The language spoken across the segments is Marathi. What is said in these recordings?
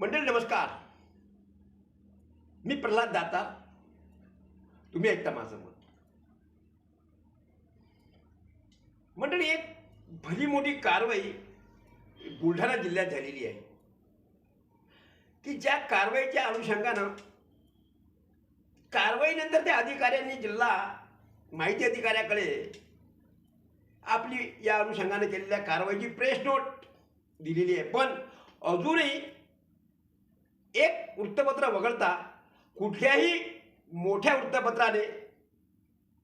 मंडळी नमस्कार. मी प्रल्हाद दाता तुम्ही ऐकता माझं मत. मंडळी एक भली मोठी कारवाई बुलढाणा जिल्ह्यात झालेली आहे. की ज्या कारवाईच्या अनुषंगानं कारवाईनंतर त्या अधिकाऱ्यांनी जिल्हा माहिती अधिकाऱ्याकडे आपली या अनुषंगाने केलेल्या कारवाईची प्रेस नोट दिलेली आहे. पण अजूनही एक वृत्तपत्र वगळता कुठल्याही मोठ्या वृत्तपत्राने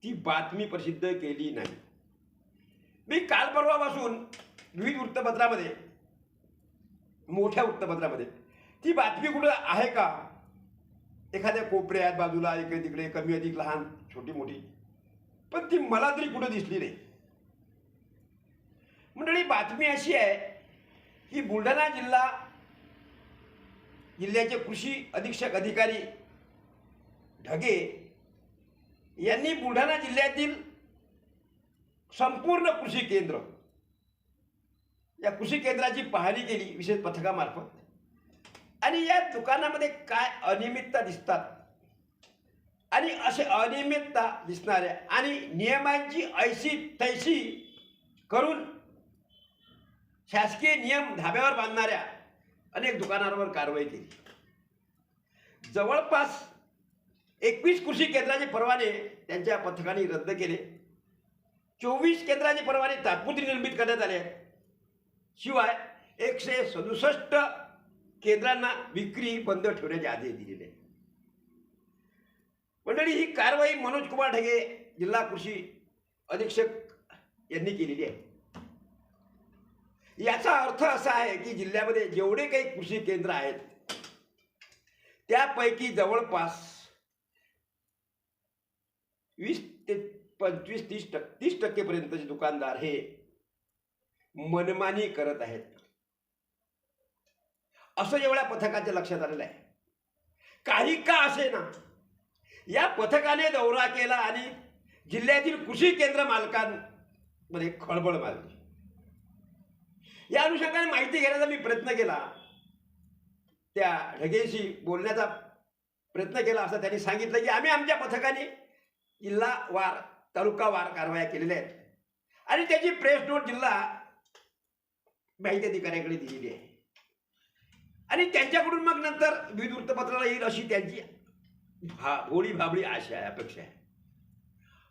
ती बातमी प्रसिद्ध केली नाही. मी काल परवापासून विविध वृत्तपत्रामध्ये मोठ्या वृत्तपत्रामध्ये ती बातमी कुठं आहे का? एखाद्या कोपऱ्यात बाजूला इकडे तिकडे कमी अधिक लहान छोटी मोठी. पण ती मला तरी कुठं दिसली नाही. मंडळी बातमी अशी आहे की बुलढाणा जिल्हा जिल्ह्याचे कृषी अधीक्षक अधिकारी ढगे यांनी बुलढाणा जिल्ह्यातील संपूर्ण कृषी केंद्र या कृषी केंद्राची पाहणी केली विशेष पथकामार्फत. आणि या दुकानामध्ये काय अनियमितता दिसतात आणि असे अनियमितता दिसणाऱ्या आणि नियमांची ऐशी तैशी करून शासकीय नियम धाब्यावर बांधणाऱ्या अनेक दुकानांवर कारवाई केली. जवळपास एकवीस कृषी केंद्राचे परवाने त्यांच्या पथकाने रद्द केले. चोवीस केंद्राचे परवाने तात्पुरती निर्मित करण्यात आले. आहेत शिवाय एकशे सदुसष्ट केंद्रांना विक्री बंद ठेवण्याचे आदेश दिलेले. मंडळी ही कारवाई मनोज कुमार ढगे जिल्हा कृषी अधीक्षक यांनी केलेली आहे. याचा अर्थ असा आहे की जिल्ह्यामध्ये जेवढे काही कृषी केंद्र आहेत त्यापैकी जवळपास वीस ते पंचवीस तीस टक्के तीस टक्केपर्यंतचे दुकानदार हे मनमानी करत आहेत. असं एवढ्या पथकाच्या लक्षात आलेलं आहे. काही का असे ना या पथकाने दौरा केला आणि जिल्ह्यातील कृषी केंद्र मालकांमध्ये खळबळ मारली या अनुषंगाने माहिती घेण्याचा मी प्रयत्न केला. त्या ढगेशी बोलण्याचा प्रयत्न केला असं त्यांनी सांगितलं की आम्ही आमच्या पथकाने जिल्हा वार तालुका वार कारवाया केलेल्या आहेत. आणि त्याची प्रेस नोट जिल्हा माहिती अधिकाऱ्याकडे दिलेली आहे. आणि त्यांच्याकडून मग नंतर विविध वृत्तपत्राला येईल अशी त्यांची भा भोळी भाबळी आशा आहे अपेक्षा आहे.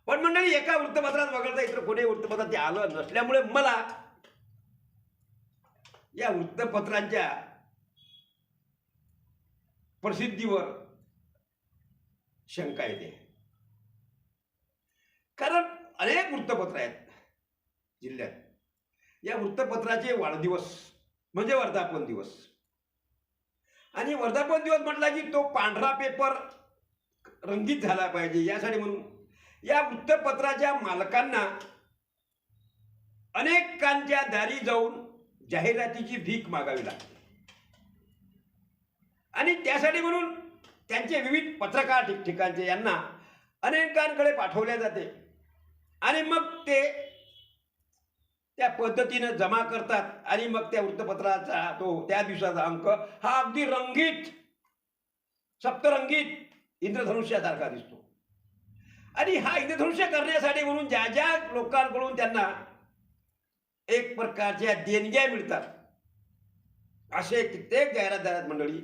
पण मंडळी एका वृत्तपत्रात वगळता इतर कोणी वृत्तपत्रात ते आलं नसल्यामुळे मला या वृत्तपत्रांच्या प्रसिद्धीवर शंका येते. कारण अनेक वृत्तपत्र आहेत जिल्ह्यात. या वृत्तपत्राचे वाढदिवस म्हणजे वर्धापन दिवस. आणि वर्धापन दिवस म्हटला की तो पांढरा पेपर रंगीत झाला पाहिजे यासाठी म्हणून या वृत्तपत्राच्या मालकांना अनेकांच्या दारी जाऊन जाहिरातीची भीक मागावी लागते. आणि त्यासाठी म्हणून त्यांचे विविध पत्रकार ठिकठिकाणचे यांना अनेकांकडे पाठवले जाते. आणि मग ते त्या पद्धतीनं जमा करतात. आणि मग त्या वृत्तपत्राचा तो त्या दिवसाचा अंक हा अगदी रंगीत सप्तरंगीत इंद्रधनुष्यासारखा दिसतो. आणि हा इंद्रधनुष्य करण्यासाठी म्हणून ज्या ज्या लोकांकडून त्यांना एक प्रकारच्या देणग्या मिळतात. असे कित्येक जाहिरातदार मंडळी.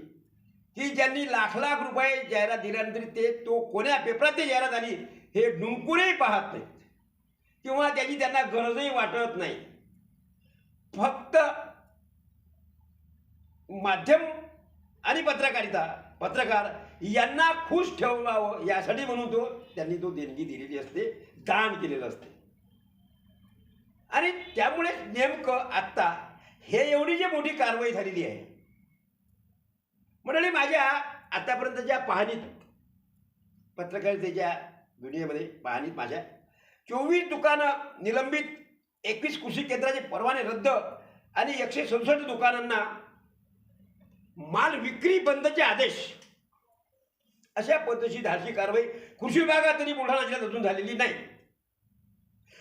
की ज्यांनी लाख लाख रुपये जाहिरात दिल्यानंतर ते तो कोण्या पेपरात ते जाहिरात आली हे डुंकूनही पाहत नाहीत. किंवा त्याची त्यांना गरजही वाटत नाही. फक्त माध्यम आणि पत्रकारिता पत्रकार यांना खुश ठेवावं यासाठी म्हणून तो त्यांनी तो देणगी दिलेली असते दान केलेलं असते. आणि त्यामुळेच नेमकं आत्ता हे एवढी जी मोठी कारवाई झालेली आहे. मंडळी माझ्या आतापर्यंतच्या पाहणीत पत्रकारितेच्या दुनियेमध्ये पाहणीत माझ्या चोवीस दुकानं निलंबित एकवीस कृषी केंद्राचे परवाने रद्द आणि एकशे सदुसष्ट दुकानांना माल विक्री बंदचे आदेश. अशा पद्धतीची धाडसी कारवाई कृषी विभागात तरी बुलढाणा जिल्ह्यात अजून झालेली नाही.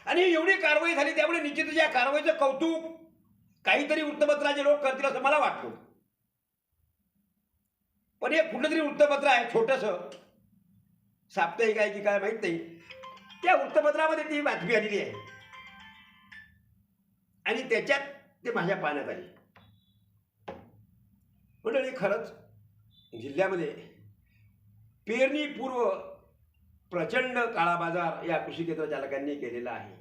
आणि एवढी कारवाई झाली त्यामुळे निश्चितच या कारवाईचं कौतुक काहीतरी वृत्तपत्राचे लोक करतील असं मला वाटतो. पण हे कुठलं तरी वृत्तपत्र आहे छोटंसं. साप्ताहिक आहे की काय माहीत नाही. त्या वृत्तपत्रामध्ये ती बातमी आलेली आहे. आणि त्याच्यात ते माझ्या पाण्यात आली मंडळी खरंच जिल्ह्यामध्ये पेरणीपूर्व प्रचंड काळा बाजार या कृषी केंद्र चालकांनी केलेला आहे.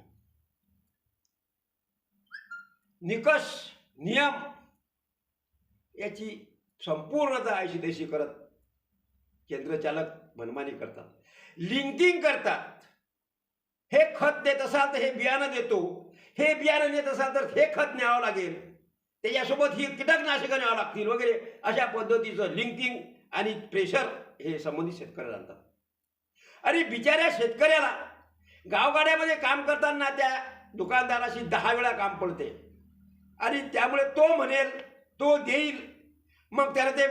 निकष नियम याची संपूर्णतः अशी देशी करत केंद्रचालक मनमानी करतात. लिंकिंग करतात. हे खत देत असाल तर हे बियाणं देतो. हे बियाणं देत असाल तर हे खत न्यावं लागेल. त्याच्यासोबत ही कीटकनाशकं न्यावं लागतील वगैरे अशा पद्धतीचं लिंकिंग आणि प्रेशर हे संबंधित शेतकऱ्याला आणतात. अरे बिचाऱ्या शेतकऱ्याला गावगाड्यामध्ये काम करताना त्या दुकानदाराशी दहा वेळा काम पडते. आणि त्यामुळे तो म्हणेल तो देईल. मग त्याला ते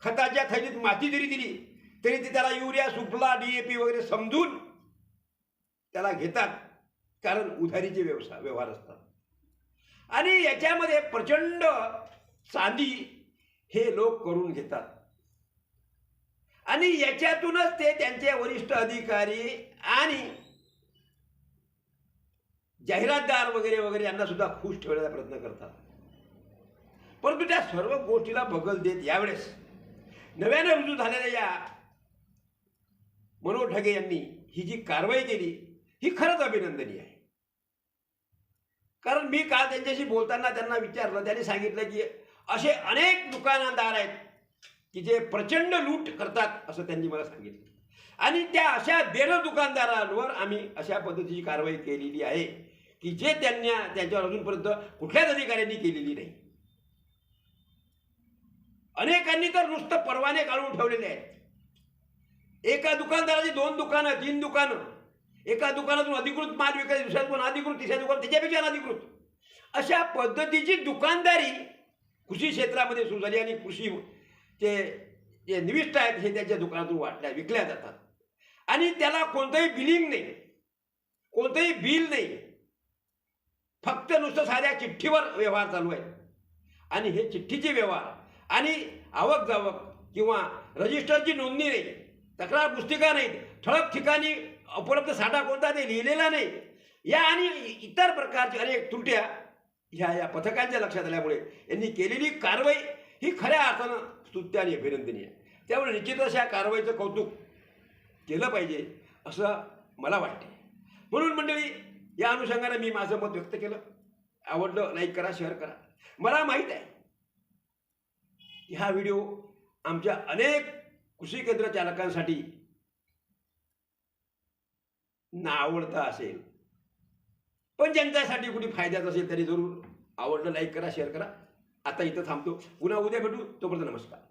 खताच्या थैलीत माती जरी दिली तरी ती त्याला urea Suphala D A P वगैरे समजून त्याला घेतात. कारण उधारीचे व्यवसाय व्यवहार असतात. आणि याच्यामध्ये प्रचंड चांदी हे लोक करून घेतात. आणि याच्यातूनच ते त्यांचे वरिष्ठ अधिकारी आणि जाहिरातदार वगैरे वगैरे यांना सुद्धा खुश ठेवण्याचा प्रयत्न करतात. परंतु त्या सर्व गोष्टीला बगल देत यावेळेस नव्यानं रुजू झालेल्या या मनोज ढगे यांनी ही जी कारवाई केली ही खरंच अभिनंदनीय आहे. कारण मी काल त्यांच्याशी बोलताना त्यांना विचारलं त्यांनी सांगितलं की असे अनेक दुकानदार आहेत की जे प्रचंड लूट करतात असं त्यांनी मला सांगितलं. आणि त्या अशा बेर दुकानदारांवर आम्ही अशा पद्धतीची कारवाई केलेली आहे की जे त्यांना त्यांच्यावर अजूनपर्यंत कुठल्याच अधिकाऱ्यांनी केलेली नाही. अनेकांनी तर नुसतं परवाने काढून ठेवलेले आहेत. एका दुकानदाराची दोन दुकानं तीन दुकानं एका दुकानातून अधिकृत माल विकायचा दुसऱ्या दुकान अधिकृत तिसऱ्या दुकान त्याच्यापेक्षा अधिकृत. अशा पद्धतीची दुकानदारी कृषी क्षेत्रामध्ये सुरू झाली आणि कृषी ते जे निविष्ट आहेत हे त्यांच्या दुकानातून वाटल्या विकल्या जातात. आणि त्याला कोणतंही बिलिंग नाही. कोणतंही बिल नाही. फक्त नुसतं साध्या चिठ्ठीवर व्यवहार चालू आहे. आणि हे चिठ्ठीचे व्यवहार आणि आवक जावक किंवा रजिस्टरची नोंदणी नाही तक्रार पुस्तिका नाही ठळक ठिकाणी उपलब्ध साठा कोणता ते लिहिलेला नाही. या आणि इतर प्रकारच्या अनेक त्रुट्या ह्या या पथकांच्या लक्षात आल्यामुळे यांनी केलेली कारवाई ही खऱ्या अर्थानं स्तुत्य आणि अभिनंदनीय आहे. त्यामुळे निश्चितच या कारवाईचं कौतुक केलं पाहिजे असं मला वाटते म्हणून मंडळी या अनुषंगाने मी माझं मत व्यक्त केलं. आवडलं लाईक करा शेअर करा. मला माहीत आहे की हा व्हिडिओ आमच्या अनेक कृषी केंद्र चालकांसाठी नावडता असेल. पण ज्यांच्यासाठी कुठे फायद्याचं असेल तरी जरूर आवडलं लाईक करा शेअर करा. आता इथं थांबतो. पुन्हा उद्या भेटू तोपर्यंत नमस्कार.